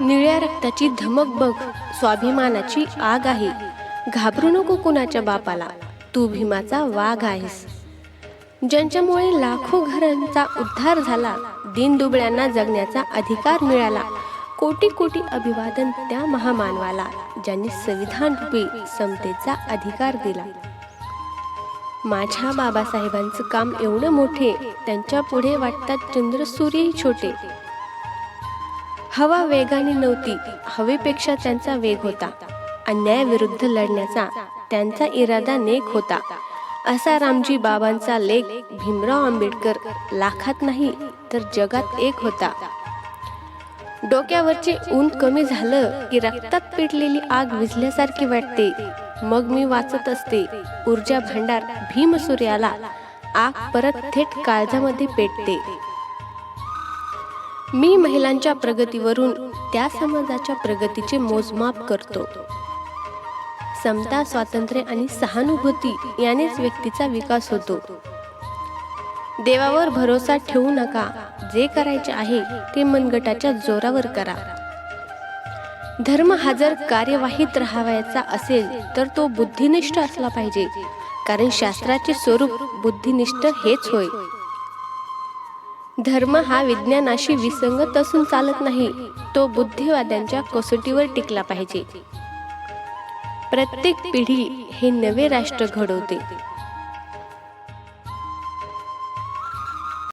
निळ्या रक्ताची धमक बघ स्वाभिमानाची आग आहे. घाबरू नको कुणाच्या बापाला तू भीमाचा वाघ आहेस. ज्यांच्यामुळे लाखो घरांचा उद्धार झाला दिनदुबळ्यांना जगण्याचा अधिकार मिळाला कोटी कोटी अभिवादन त्या महामानवाला ज्यांनी संविधान रूपी समतेचा अधिकार दिला. माझ्या बाबासाहेबांचं काम एवढं मोठे त्यांच्या पुढे वाटतात चंद्र सूर्यही छोटे. हवा वेगाने नव्हती. हवेपेक्षा त्यांचा वेग होता. अन्यायाविरुद्ध लढण्याचा त्यांचा इरादा नेक होता. असा रामजी बाबांचा लेख भीमराव आंबेडकर लाखात नाही तर जगात एक होता. डोक्यावरचे ऊन कमी झालं की रक्तात पेटलेली आग विझल्यासारखी वाटते. मग मी वाचत असते ऊर्जा भांडार भीमसूर्याला. आग परत थेट काळजामध्ये पेटते. मी महिलांच्या प्रगतीवरून त्या समाजाच्या प्रगतीचे मोजमाप करतो. समता स्वातंत्र्य आणि सहानुभूती यानेच व्यक्तीचा विकास होतो. देवावर भरोसा ठेवू नका. जे करायचे आहे ते मनगटाच्या जोरावर करा. धर्म हा जर कार्यवाहीत राहावायचा असेल तर तो बुद्धिनिष्ठ असला पाहिजे. कारण शास्त्राचे स्वरूप बुद्धिनिष्ठ हेच होय. धर्म हा विज्ञानाशी विसंगत असून चालत नाही तो बुद्धिवाद्यांच्या कसोटीवर टिकला पाहिजे. प्रत्येक पिढी हे नवे राष्ट्र घडवते.